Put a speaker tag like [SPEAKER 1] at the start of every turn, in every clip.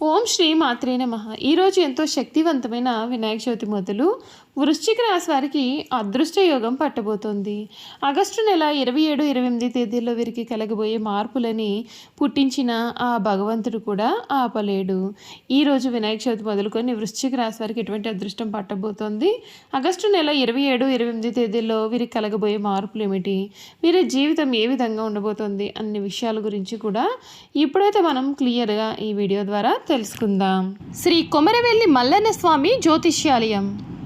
[SPEAKER 1] ఓం శ్రీ మాత్రే నమ ఈరోజు ఎంతో శక్తివంతమైన వినాయక చవితి మొదలు వృశ్చిక రాశి వారికి అదృష్ట యోగం పట్టబోతోంది. ఆగస్టు నెల ఇరవై ఏడు ఇరవై ఎనిమిది తేదీల్లో వీరికి కలగబోయే మార్పులని పుట్టించిన ఆ భగవంతుడు కూడా ఆపలేడు. ఈరోజు వినాయక చవితి మొదలుకొని వృశ్చిక రాశి వారికి ఎటువంటి అదృష్టం పట్టబోతోంది? ఆగస్టు నెల ఇరవై ఏడు ఇరవై ఎనిమిది తేదీల్లో వీరికి కలగబోయే మార్పులు ఏమిటి వీరి జీవితం ఏ విధంగా ఉండబోతోంది? అన్ని విషయాల గురించి కూడా ఇప్పుడైతే మనం క్లియర్గా ఈ వీడియో ద్వారా తెలుసుకుందాం. శ్రీ కొమరవెల్లి మల్లన్న స్వామి జ్యోతిష్యాలయం.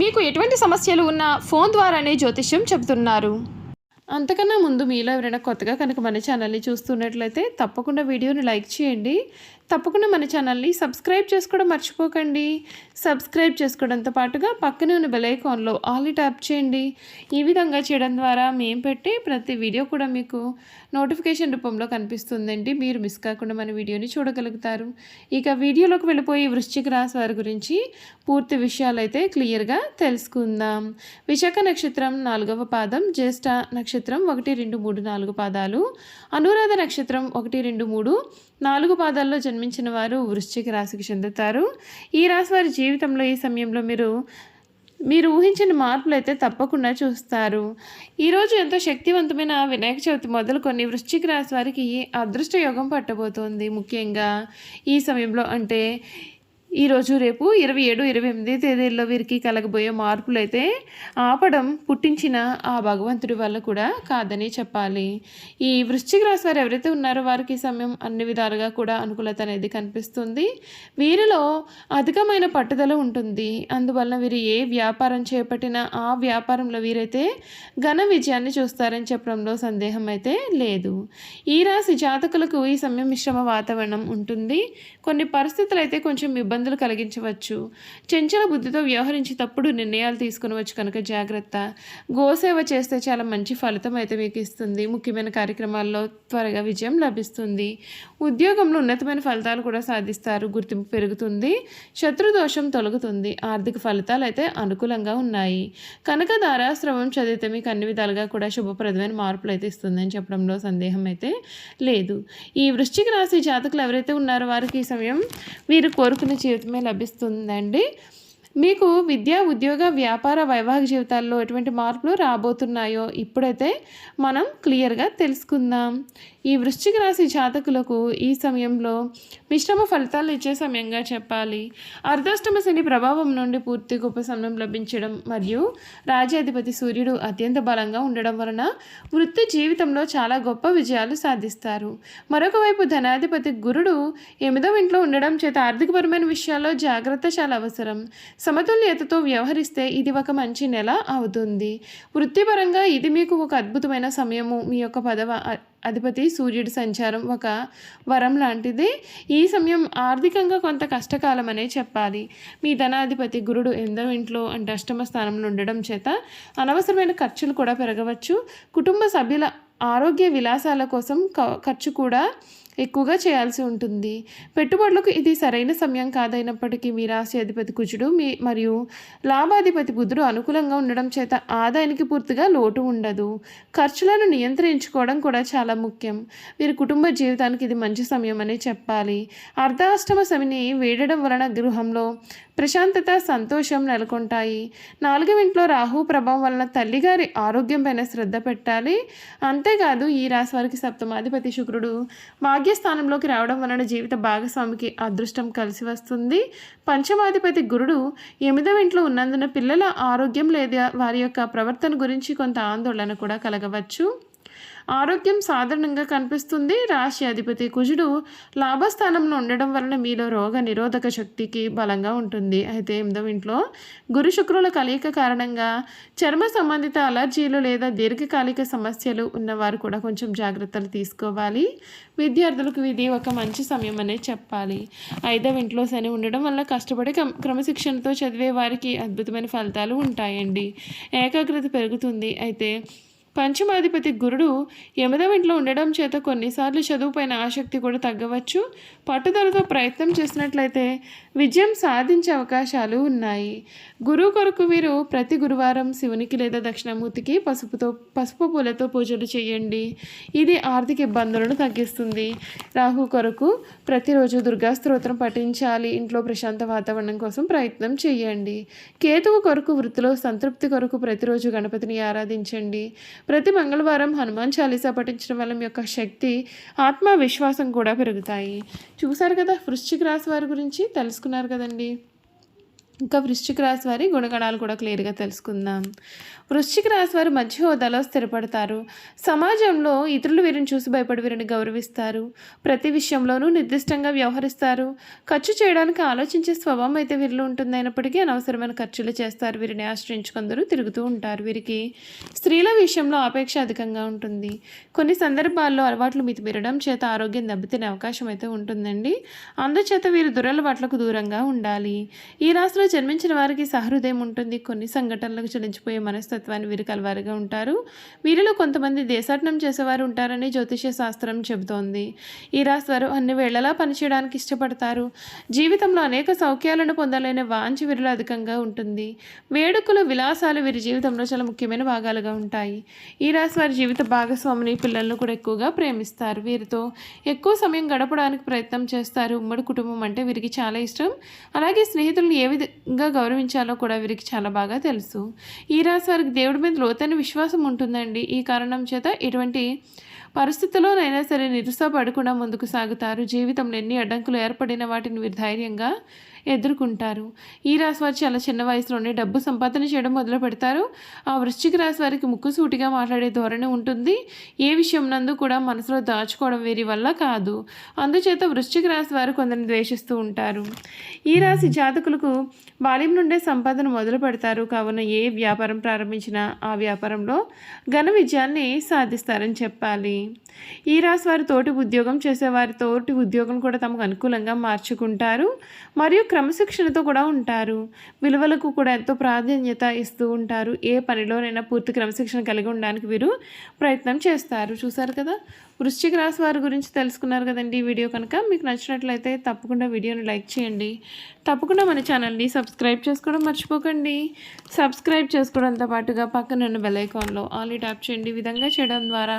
[SPEAKER 1] మీకు ఎటువంటి సమస్యలు ఉన్నా ఫోన్ ద్వారానే జ్యోతిష్యం చెబుతున్నారు. అంతకన్నా ముందు మీలో ఎవరైనా కొత్తగా కనుక మన ఛానల్ని చూస్తున్నట్లయితే తప్పకుండా వీడియోని లైక్ చేయండి. తప్పకుండా మన ఛానల్ని సబ్స్క్రైబ్ చేసుకోవడం మర్చిపోకండి. సబ్స్క్రైబ్ చేసుకోవడంతో పాటుగా పక్కనే ఉన్న బెలైకాన్లో ఆల్ ట్యాప్ చేయండి. ఈ విధంగా చేయడం ద్వారా మేము పెట్టే ప్రతి వీడియో కూడా మీకు నోటిఫికేషన్ రూపంలో కనిపిస్తుందండి. మీరు మిస్ కాకుండా మన వీడియోని చూడగలుగుతారు. ఇక వీడియోలోకి వెళ్ళిపోయి వృశ్చిక రాశి వారి గురించి పూర్తి విషయాలు అయితే క్లియర్గా తెలుసుకుందాం. విశాఖ నక్షత్రం నాలుగవ పాదం జ్యేష్ఠ నక్షత్రం ఒకటి రెండు మూడు నాలుగు పాదాలు అనురాధ నక్షత్రం ఒకటి రెండు మూడు నాలుగు పాదాల్లో జన్మ జన్మించిన వారు వృశ్చిక రాశికి చెందుతారు. ఈ రాశి వారి జీవితంలో ఈ సమయంలో మీరు మీరు ఊహించిన మార్పులు అయితే తప్పకుండా చూస్తారు. ఈరోజు ఎంతో శక్తివంతమైన వినాయక చవితి మొదలుకొని వృశ్చిక రాశి వారికి అదృష్ట యోగం పట్టబోతోంది ముఖ్యంగా. ఈ సమయంలో అంటే ఈరోజు రేపు ఇరవై ఏడు ఇరవై ఎనిమిది తేదీల్లో వీరికి కలగబోయే మార్పులు అయితే ఆపడం పుట్టించిన ఆ భగవంతుడి వల్ల కూడా కాదని చెప్పాలి. ఈ వృశ్చిక రాశి వారు ఎవరైతే ఉన్నారో వారికి సమయం అన్ని విధాలుగా కూడా అనుకూలత అనేది కనిపిస్తుంది. వీరిలో అధికమైన పట్టుదల ఉంటుంది. అందువలన వీరు ఏ వ్యాపారం చేపట్టినా ఆ వ్యాపారంలో వీరైతే ఘన విజయాన్ని చూస్తారని చెప్పడంలో సందేహం అయితే లేదు. ఈ రాశి జాతకులకు ఈ సమయం మిశ్రమ వాతావరణం ఉంటుంది. కొన్ని పరిస్థితులు అయితే కొంచెం ఇబ్బందులు కలిగించవచ్చు. చెంచల బుద్ధితో వ్యవహరించి తప్పుడు నిర్ణయాలు తీసుకునవచ్చు కనుక జాగ్రత్త. గోసేవ చేస్తే చాలా మంచి ఫలితం అయితే మీకు ఇస్తుంది. ముఖ్యమైన కార్యక్రమాల్లో త్వరగా విజయం లభిస్తుంది. ఉద్యోగంలో ఉన్నతమైన ఫలితాలు కూడా సాధిస్తారు. గుర్తింపు పెరుగుతుంది. శత్రుదోషం తొలగుతుంది. ఆర్థిక ఫలితాలు అయితే అనుకూలంగా ఉన్నాయి. కనుక ధారాశ్రమం చదివితే మీకు అన్ని విధాలుగా కూడా శుభప్రదమైన మార్పులు అయితే ఇస్తుందని చెప్పడంలో సందేహం అయితే లేదు. ఈ వృశ్చిక రాశి జాతకులు ఎవరైతే ఉన్నారో వారికి ఈ సమయం వీరు కోరుకునే జీవితమే లభిస్తుందండి. మీకు విద్య ఉద్యోగ వ్యాపార వైవాహిక జీవితాల్లో ఎటువంటి మార్పులు రాబోతున్నాయో ఇప్పుడైతే మనం క్లియర్గా తెలుసుకుందాం. ఈ వృశ్చిక రాశి జాతకులకు ఈ సమయంలో మిశ్రమ ఫలితాలు ఇచ్చే సమయంగా చెప్పాలి. అర్ధాష్టమ శని ప్రభావం నుండి పూర్తి ఉపశమనం లభించడం మరియు రాజ్యాధిపతి సూర్యుడు అత్యంత బలంగా ఉండడం వలన వృత్తి జీవితంలో చాలా గొప్ప విజయాలు సాధిస్తారు. మరొక వైపు ధనాధిపతి గురుడు ఎనిమిదవ ఇంట్లో ఉండడం చేత ఆర్థికపరమైన విషయాల్లో జాగ్రత్త చాలా అవసరం. సమతుల్యతతో వ్యవహరిస్తే ఇది ఒక మంచి నెల అవుతుంది. వృత్తిపరంగా ఇది మీకు ఒక అద్భుతమైన సమయము. మీ యొక్క పదవ అధిపతి సూర్యుడి సంచారం ఒక వరం లాంటిది. ఈ సమయం ఆర్థికంగా కొంత కష్టకాలం అనే చెప్పాలి. మీ ధనాధిపతి గురుడు ఎందో ఇంట్లో అంటే అష్టమ స్థానంలో ఉండడం చేత అనవసరమైన ఖర్చులు కూడా పెరగవచ్చు. కుటుంబ సభ్యుల ఆరోగ్య విలాసాల కోసం ఖర్చు కూడా ఎక్కువగా చేయాల్సి ఉంటుంది. పెట్టుబడులకు ఇది సరైన సమయం కాదైనప్పటికీ మీ రాశి అధిపతి కుజుడు మీ మరియు లాభాధిపతి బుధుడు అనుకూలంగా ఉండడం చేత ఆదాయానికి పూర్తిగా లోటు ఉండదు. ఖర్చులను నియంత్రించుకోవడం కూడా చాలా ముఖ్యం. వీరి కుటుంబ జీవితానికి ఇది మంచి సమయం అని చెప్పాలి. అర్ధాష్టమ శమిని వేడడం వలన గృహంలో ప్రశాంతత సంతోషం నెలకొంటాయి. నాలుగవ ఇంట్లో రాహు ప్రభావం వలన తల్లిగారి ఆరోగ్యం పైన శ్రద్ధ పెట్టాలి. అంతేకాదు ఈ రాశి వారికి సప్తమాధిపతి శుక్రుడు భాగ్యస్థానంలోకి రావడం వలన జీవిత భాగస్వామికి అదృష్టం కలిసి వస్తుంది. పంచమాధిపతి గురుడు ఎనిమిదవ ఇంట్లో ఉన్నందున పిల్లల ఆరోగ్యం లేదా వారి యొక్క ప్రవర్తన గురించి కొంత ఆందోళన కూడా కలగవచ్చు. ఆరోగ్యం సాధారణంగా కనిపిస్తుంది. రాశి అధిపతి కుజుడు లాభస్థానంలో ఉండడం వలన మీలో రోగ నిరోధక శక్తికి బలంగా ఉంటుంది. అయితే ఎనిమిదవ ఇంట్లో గురు శుక్రుల కలయిక కారణంగా చర్మ సంబంధిత అలర్జీలు లేదా దీర్ఘకాలిక సమస్యలు ఉన్నవారు కూడా కొంచెం జాగ్రత్తలు తీసుకోవాలి. విద్యార్థులకు ఇది ఒక మంచి సమయం అనే చెప్పాలి. ఐదవ ఇంట్లో శని ఉండడం వల్ల కష్టపడి క్రమశిక్షణతో చదివే వారికి అద్భుతమైన ఫలితాలు ఉంటాయండి. ఏకాగ్రత పెరుగుతుంది. అయితే పంచమాధిపతి గురుడు ఎనిమిదవ ఇంట్లో ఉండడం చేత కొన్నిసార్లు చదువుపైన ఆసక్తి కూడా తగ్గవచ్చు. పట్టుదలతో ప్రయత్నం చేసినట్లయితే విజయం సాధించే అవకాశాలు ఉన్నాయి. గురువు కొరకు వీరు ప్రతి గురువారం శివునికి లేదా దక్షిణామూర్తికి పసుపుతో పసుపు పూలతో పూజలు చేయండి. ఇది ఆర్థిక ఇబ్బందులను తగ్గిస్తుంది. రాహు కొరకు ప్రతిరోజు దుర్గా స్తోత్రం పఠించాలి. ఇంట్లో ప్రశాంత వాతావరణం కోసం ప్రయత్నం చేయండి. కేతువు కొరకు వృత్తిలో సంతృప్తి కొరకు ప్రతిరోజు గణపతిని ఆరాధించండి. ప్రతి మంగళవారం హనుమాన్ చాలీసా పఠించడం వల్ల మీ యొక్క శక్తి ఆత్మవిశ్వాసం కూడా పెరుగుతాయి. చూశారు కదా వృశ్చిక రాశి వారి గురించి తెలుసుకున్నారు కదండి. ఇంకా వృశ్చిక రాశి వారి గుణగణాలు కూడా క్లియర్గా తెలుసుకుందాం. వృశ్చిక రాశి వారు మంచి హోదాలో స్థిరపడతారు. సమాజంలో ఇతరులు వీరిని చూసి భయపడి వీరిని గౌరవిస్తారు. ప్రతి విషయంలోనూ నిర్దిష్టంగా వ్యవహరిస్తారు. ఖర్చు చేయడానికి ఆలోచించే స్వభావం అయితే వీరిలో ఉంటుంది అయినప్పటికీ అనవసరమైన ఖర్చులు చేస్తారు. వీరిని ఆశ్రయించుకుందరూ తిరుగుతూ ఉంటారు. వీరికి స్త్రీల విషయంలో ఆపేక్ష అధికంగా ఉంటుంది. కొన్ని సందర్భాల్లో అలవాట్లు మితిమీరడం చేత ఆరోగ్యం దెబ్బతినే అవకాశం అయితే ఉంటుందండి. అందుచేత వీరు దురలవాట్లకు దూరంగా ఉండాలి. ఈ రాశిలో జన్మించిన వారికి సహృదయం ఉంటుంది. కొన్ని సంఘటనలకు చలించిపోయే మనస్తత్వాన్ని వీరు కలవారిగా ఉంటారు. వీరిలో కొంతమంది దేశాటనం చేసేవారు ఉంటారని జ్యోతిష శాస్త్రం చెబుతోంది. ఈ రాశి వారు అన్ని వేళలా పనిచేయడానికి ఇష్టపడతారు. జీవితంలో అనేక సౌఖ్యాలను పొందాలనే వాంచి వీరిలో అధికంగా ఉంటుంది. వేడుకలు విలాసాలు వీరి జీవితంలో చాలా ముఖ్యమైన భాగాలుగా ఉంటాయి. ఈ రాశి వారి జీవిత భాగస్వామిని పిల్లలను కూడా ఎక్కువగా ప్రేమిస్తారు. వీరితో ఎక్కువ సమయం గడపడానికి ప్రయత్నం చేస్తారు. ఉమ్మడి కుటుంబం అంటే వీరికి చాలా ఇష్టం. అలాగే స్నేహితులను ఏ ఇంకా గౌరవించాలో కూడా వీరికి చాలా బాగా తెలుసు. ఈ రాశి వారికి దేవుడి మీద లోతైన విశ్వాసం ఉంటుందండి. ఈ కారణం చేత ఎటువంటి పరిస్థితుల్లోనైనా సరే నిరుత్సాహపడకుండా ముందుకు సాగుతారు. జీవితంలో ఎన్ని అడ్డంకులు ఏర్పడిన వాటిని వీరు ధైర్యంగా ఎదుర్కొంటారు. ఈ రాశి వారు చాలా చిన్న వయసులోనే డబ్బు సంపాదన చేయడం మొదలు పెడతారు. ఆ వృశ్చిక రాశి వారికి ముక్కుసూటిగా మాట్లాడే ధోరణి ఉంటుంది. ఏ విషయం నందు కూడా మనసులో దాచుకోవడం వీరి వల్ల కాదు. అందుచేత వృశ్చిక రాశి వారు కొందరిని ద్వేషిస్తూ ఉంటారు. ఈ రాశి జాతకులకు బాల్యం నుండే సంపాదన మొదలు పెడతారు. కావున ఏ వ్యాపారం ప్రారంభించినా ఆ వ్యాపారంలో ఘన విజయాన్ని సాధిస్తారని చెప్పాలి. ఈ రాశి తోటి ఉద్యోగం చేసేవారి తోటి ఉద్యోగం కూడా తమకు అనుకూలంగా మార్చుకుంటారు మరియు క్రమశిక్షణతో కూడా ఉంటారు. విలువలకు కూడా ఎంతో ప్రాధాన్యత ఇస్తూ ఉంటారు. ఏ పనిలోనైనా పూర్తి క్రమశిక్షణ కలిగి ఉండడానికి వీరు ప్రయత్నం చేస్తారు. చూసారు కదా? వృశ్చిక రాశి వారి గురించి తెలుసుకున్నారు కదండి ఈ వీడియో కనుక. మీకు నచ్చినట్లయితే తప్పకుండా వీడియోని లైక్ చేయండి. తప్పకుండా మన ఛానల్ని సబ్స్క్రైబ్ చేసుకోవడం మర్చిపోకండి. సబ్స్క్రైబ్ చేసుకోవడంతో పాటుగా పక్కన ఉన్న బెల్ ఐకాన్లో ఆల్రెడీ ట్యాప్ చేయండి. విధంగా చేయడం ద్వారా